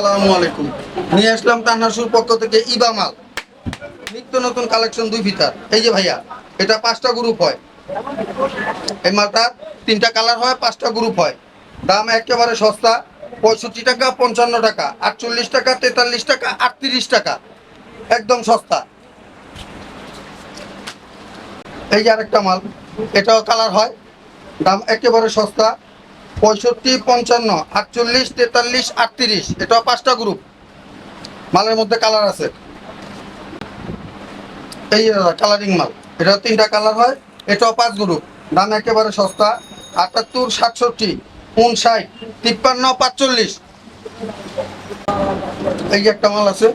আসসালামু আলাইকুম। নিয়ে আসলাম তান্নাসুর পক্ষ থেকে ইবা নিত্য নতুন কালেকশন দুই ফিতার। এই যে ভাইয়া, এটা পাঁচটা গ্রুপ হয়। এই মালটার তিনটা কালার হয়, পাঁচটা গ্রুপ হয়। দাম একেবারে সস্তা। পঁয়ষট্টি টাকা, পঞ্চান্ন টাকা, আটচল্লিশ টাকা, তেতাল্লিশ টাকা, আটত্রিশ টাকা। একদম সস্তা। এই যে আরেকটা মাল, এটাও কালার হয়। দাম একেবারে সস্তা। পঁয়ষট্টি, পঞ্চান্ন, আটচল্লিশ, তেতাল্লিশ, আটত্রিশ। এটাও পাঁচটা গ্রুপ মালের মধ্যে কালার আছে। এই কালারিং মাল। এটা তিনটা কালার হয়। এটাও পাঁচ গ্রুপ দাম একেবারে সস্তা। আটাত্তর, সাতষট্টি উনষাট তিপ্পান্ন, পাঁচচল্লিশ। এই একটা মাল আছে।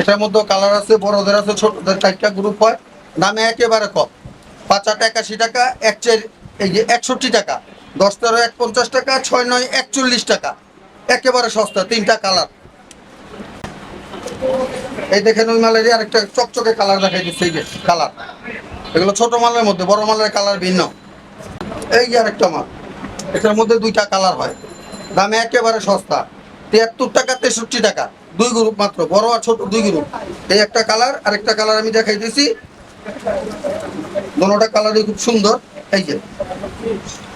এটার মধ্যে কালার আছে। বড়দের আছে, ছোটদের চারটা গ্রুপ হয়। দামে একেবারে কম। পাঁচ আট একাশি টাকা, এক চার এই যে একষট্টি টাকা। দশ তেরো এক পঞ্চাশ টাকা, ছয় নয়, একচল্লিশ টাকা। একেবারে সস্তা, তিনটা কালার। এই দেখেন ওই মালেরই আরেকটা চকচকে কালার দেখাই দিচ্ছে, এই যে কালার। এগুলো ছোট মালের মধ্যে, বড় মালের কালার ভিন্ন। এই যে আরেকটা মাল, এটার মধ্যে দুইটা কালার হয়। দামে একেবারে সস্তা, তিয়াত্তর টাকা, তেষট্টি টাকা, দুই গ্রুপ মাত্র, বড় আর ছোট দুই গ্রুপ। এই একটা কালার, আরেকটা কালার আমি দেখাই দিছি দোনোটা কালারই খুব সুন্দর, এই যে।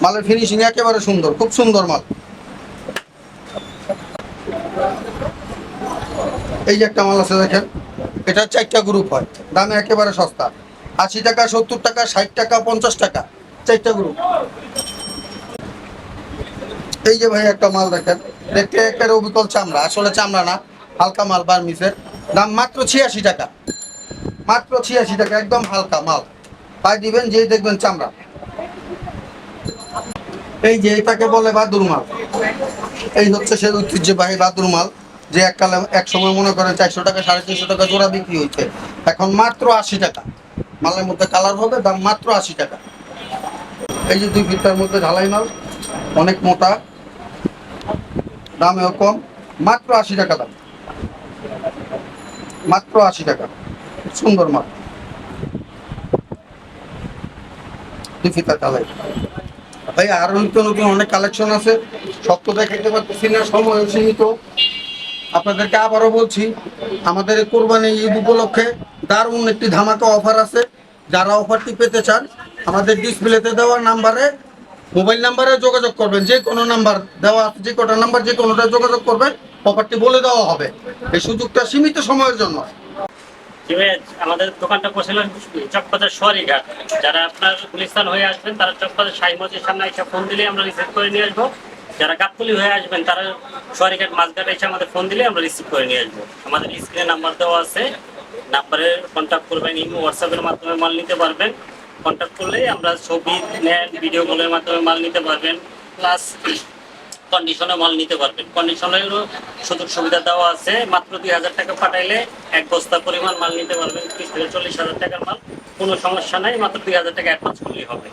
মালের ফিনিশিং একেবারে সুন্দর, খুব সুন্দর মাল। এই যে একটা মাল আছে দেখেন, এটা চারটা গ্রুপ হয়, দামে একেবারে সস্তা। আশি টাকা, সত্তর টাকা, ষাট টাকা, পঞ্চাশ টাকা, চারটা গ্রুপ এই যে ভাই একটা মাল দেখেন, দেখতে একেবারে অবিকল চামড়া, আসলে চামড়া না, হালকা মাল বার্মিসের দাম মাত্র ছিয়াশি টাকা, মাত্র ছিয়াশি টাকা, একদম হালকা মাল। পাই দিবেন, যেই দেখবেন চামড়া। এই যে এটাকে বলে বাদুর মাল। এই হচ্ছে সেই ঐতিহ্যবাহী বাদুর মাল, যে এক কালে এক সময় মনে করেন চারশো টাকা, সাড়ে তিনশো টাকা জোড়া বিক্রি হয়েছে এখন মাত্র আশি টাকা। মালের মধ্যে কালার হবে, দাম মাত্র আশি টাকা। এই যে দুই ফিটার মধ্যে ঢালাই মাল, অনেক মোটা, দামেও কম, মাত্র আশি টাকা দাম। মাত্র আশি টাকা। সুন্দর মাল। দুই ফিটার ঢালাই। ভাই, আরও নিত্য নতুন অনেক কালেকশন আছে। সব তো দেখাইতে পারতেছি না, সময় সীমিত। আপনাদেরকে আবারও বলছি, আমাদের কোরবানি ঈদ উপলক্ষে দারুণ একটি ধামাকা অফার আছে। যারা অফারটি পেতে চান, আমাদের ডিসপ্লেতে দেওয়া নাম্বারে মোবাইল নাম্বারে যোগাযোগ করবেন। যে কোনো নাম্বার দেওয়া আছে, যে কটা নাম্বার, যে কোনোটা যোগাযোগ করবেন অফারটি বলে দেওয়া হবে। এই সুযোগটা সীমিত সময়ের জন্য। আমাদের দোকানটা বসেছিল চকবাজার সোয়ারি ঘাট যারা আপনার গুলিস্তান হয়ে আসবেন, তারা চকবাজার শাহী মসজিদের সামনে এসে ফোন দিলে আমরা রিসিভ করে নিয়ে আসব। যারা গাবতলি হয়ে আসবেন, তারা সোয়ারি ঘাট মাঝঘাট এসে আমাদের ফোন দিলে আমরা রিসিভ করে নিয়ে আসব। আমাদের স্ক্রিনে নাম্বার দেওয়া আছে। নাম্বারে কন্ট্যাক্ট করবেন, ইমো হোয়াটসঅ্যাপের মাধ্যমে মাল নিতে পারবেন। কন্ট্যাক্ট করলেই আমরা ছবি নেন ভিডিও কলের মাধ্যমে মাল নিতে পারবেন। প্লাস কন্ডিশনে মাল নিতে পারবেন। কন্ডিশনেরও সুযোগ সুবিধা দেওয়া আছে। মাত্র দুই হাজার টাকা পাঠাইলে এক বস্তা পরিমাণ মাল নিতে পারবেন। ত্রিশ থেকে চল্লিশ হাজার টাকার মাল, কোনো সমস্যা নাই। মাত্র দুই হাজার টাকা অ্যাডভান্স করলেই হবে।